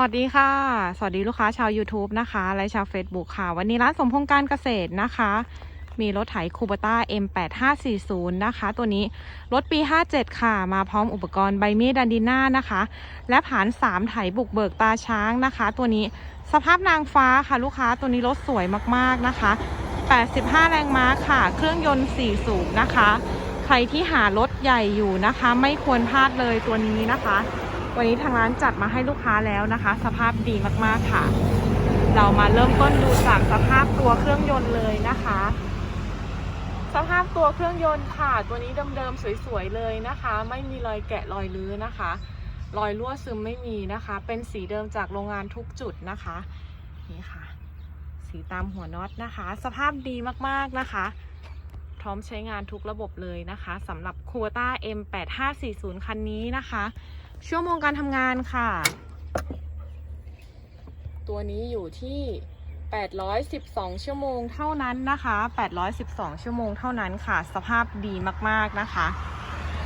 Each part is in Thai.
วัสดีค่ะ สวัสดีลูกค้าชาว YouTube นะคะ และชาว Facebook ค่ะ วันนี้ร้านสมพงษ์การเกษตรนะคะ มีรถไถคูปต้า M8540 นะคะ ตัวนี้รถปี 57 ค่ะ มาพร้อมอุปกรณ์ใบมีดดันดิน่านะคะ และผาน 3 ไถบุกเบิกตาช้างนะคะ ตัวนี้สภาพนางฟ้าค่ะลูกค้าตัวนี้รถสวยมากๆนะคะ 85 แรงม้าค่ะ เครื่องยนต์ 4 สูบนะคะ ใครที่หารถใหญ่อยู่นะคะ ไม่ควรพลาดเลยตัวนี้นะคะ วันนี้ทางร้านจัดมาให้ลูกค้าแล้วนะคะ สภาพดีมากๆค่ะ เรามาเริ่มต้นดูจากสภาพตัวเครื่องยนต์เลยนะคะ สภาพตัวเครื่องยนต์ค่ะ ตัวนี้เดิมๆสวยๆเลยนะคะ ไม่มีรอยแกะรอยลื้อนะคะ รอยรั่วซึมไม่มีนะคะ เป็นสีเดิมจากโรงงานทุกจุดนะคะนี่ค่ะ สีตามหัวน็อตนะคะ สภาพดีมากๆนะคะพร้อมใช้งานทุกระบบเลยนะคะสำหรับ q u a t a M8540 คันนี้นะคะ ชั่วโมงการทำงานค่ะ ตัวนี้อยู่ที่ 812 ชั่วโมงเท่านั้นนะคะ 812 ชั่วโมงเท่านั้นค่ะ สภาพดีมากๆนะคะ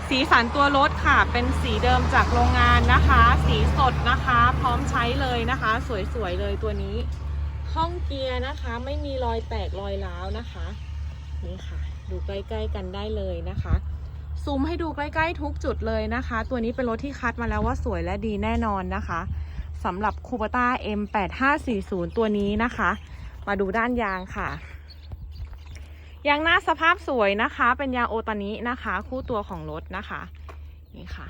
สีสันตัวรถค่ะ เป็นสีเดิมจากโรงงานนะคะ สีสดนะคะ พร้อมใช้เลยนะคะ สวยๆเลยตัวนี้ ห้องเกียร์นะคะ ไม่มีรอยแตกรอยร้าวนะคะ นี่ค่ะ ดูใกล้ๆกันได้เลยนะคะ ซูมให้ดูใกล้ ๆ ทุกจุดเลยนะคะ ตัวนี้เป็นรถที่คัดมาแล้วว่าสวยและดีแน่นอนนะคะสำหรับคูปต้า M8540 ตัวนี้นะคะ มาดูด้านยางค่ะ ยางหน้าสภาพสวยนะคะ เป็นยางโอตานินะคะ คู่ตัวของรถนะคะนี่ค่ะ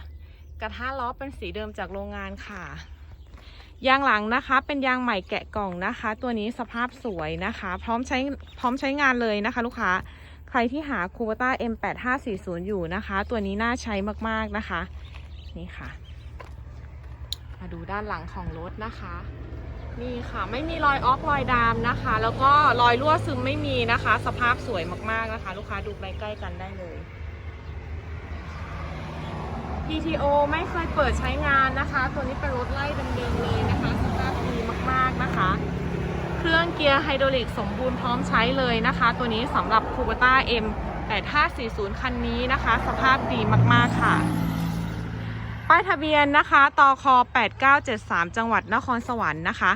กระทะล้อเป็นสีเดิมจากโรงงานค่ะ ยางหลังนะคะ เป็นยางใหม่แกะกล่องนะคะ ตัวนี้สภาพสวยนะคะ พร้อมใช้พร้อมใช้งานเลยนะคะ ลูกค้า ใครที่หาคู b ต้า M8540 อยู่นะคะ ตัวนี้น่าใช้มากๆนะคะ นี่ค่ะ มาดูด้านหลังของรถนะคะ นี่ค่ะไม่มีรอยออกรอยดามนะคะ แล้วก็รอยรั่วซึมไม่มีนะคะ สภาพสวยมากๆนะคะ ลูกค้าดูใกล้ๆกันได้เลย PTO ไม่เคยเปิดใช้งานนะคะ ตัวนี้เป็นรถไล่เดิมๆเลยนะคะ สภาพดีมากๆนะคะ เครื่องเกียร์ไฮดรอลิกสมบูรณ์พร้อมใช้เลยนะคะ ตัวนี้สำหรับ Kubota M 8540 คันนี้นะคะ สภาพดีมาก ๆ ค่ะ ป้ายทะเบียนนะคะตค8973 จังหวัดนครสวรรค์นะคะ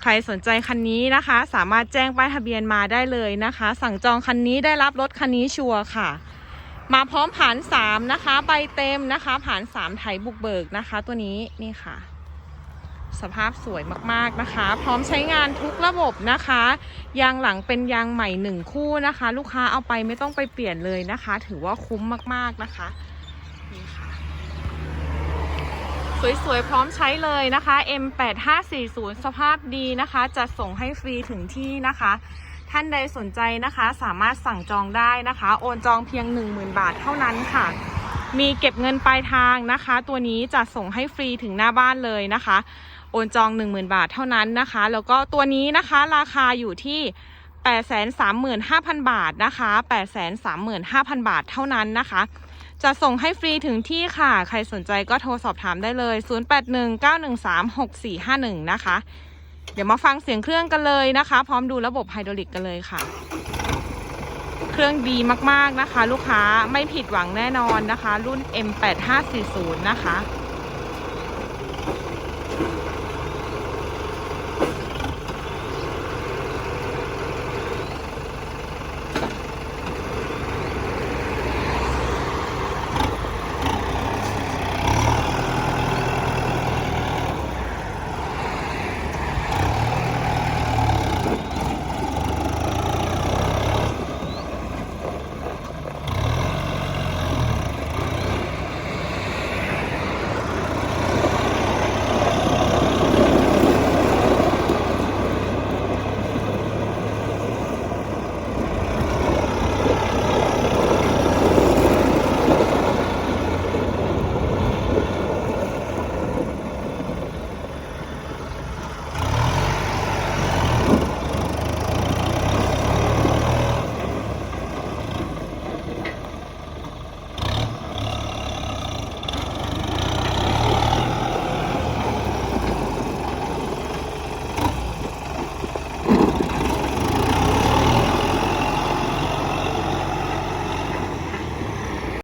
ใครสนใจคันนี้นะคะ สามารถแจ้งป้ายทะเบียนมาได้เลยนะคะ สั่งจองคันนี้ได้รับรถคันนี้ชัวร์ค่ะ มาพร้อมผ่าน3นะคะ ใบเต็มนะคะผ่าน3ไถบุกเบิกนะคะ ตัวนี้นี่ค่ะ สภาพสวยมากๆนะคะ พร้อมใช้งานทุกระบบนะคะ ยางหลังเป็นยางใหม่หนึ่งคู่นะคะ ลูกค้าเอาไปไม่ต้องไปเปลี่ยนเลยนะคะ ถือว่าคุ้มมากๆนะคะนี่ค่ะสวยๆ พร้อมใช้เลยนะคะ M8540 สภาพดีนะคะ จะส่งให้ฟรีถึงที่นะคะ ท่านใดสนใจนะคะ สามารถสั่งจองได้นะคะ โอนจองเพียง 10,000 บาทเท่านั้นค่ะ มีเก็บเงินปลายทางนะคะ ตัวนี้จะส่งให้ฟรีถึงหน้าบ้านเลยนะคะ โอนจอง 10,000 บาทเท่านั้นนะคะ แล้วก็ตัวนี้นะคะราคาอยู่ที่835,000 บาทนะคะ 835,000 บาทเท่านั้นนะคะ จะส่งให้ฟรีถึงที่ค่ะ ใครสนใจก็โทรสอบถามได้เลย 0819136451 นะคะ เดี๋ยวมาฟังเสียงเครื่องกันเลยนะคะ พร้อมดูระบบไฮดรอลิกกันเลยค่ะ เครื่องดีมากๆนะคะ ลูกค้าไม่ผิดหวังแน่นอนนะคะ รุ่น M8540 นะคะ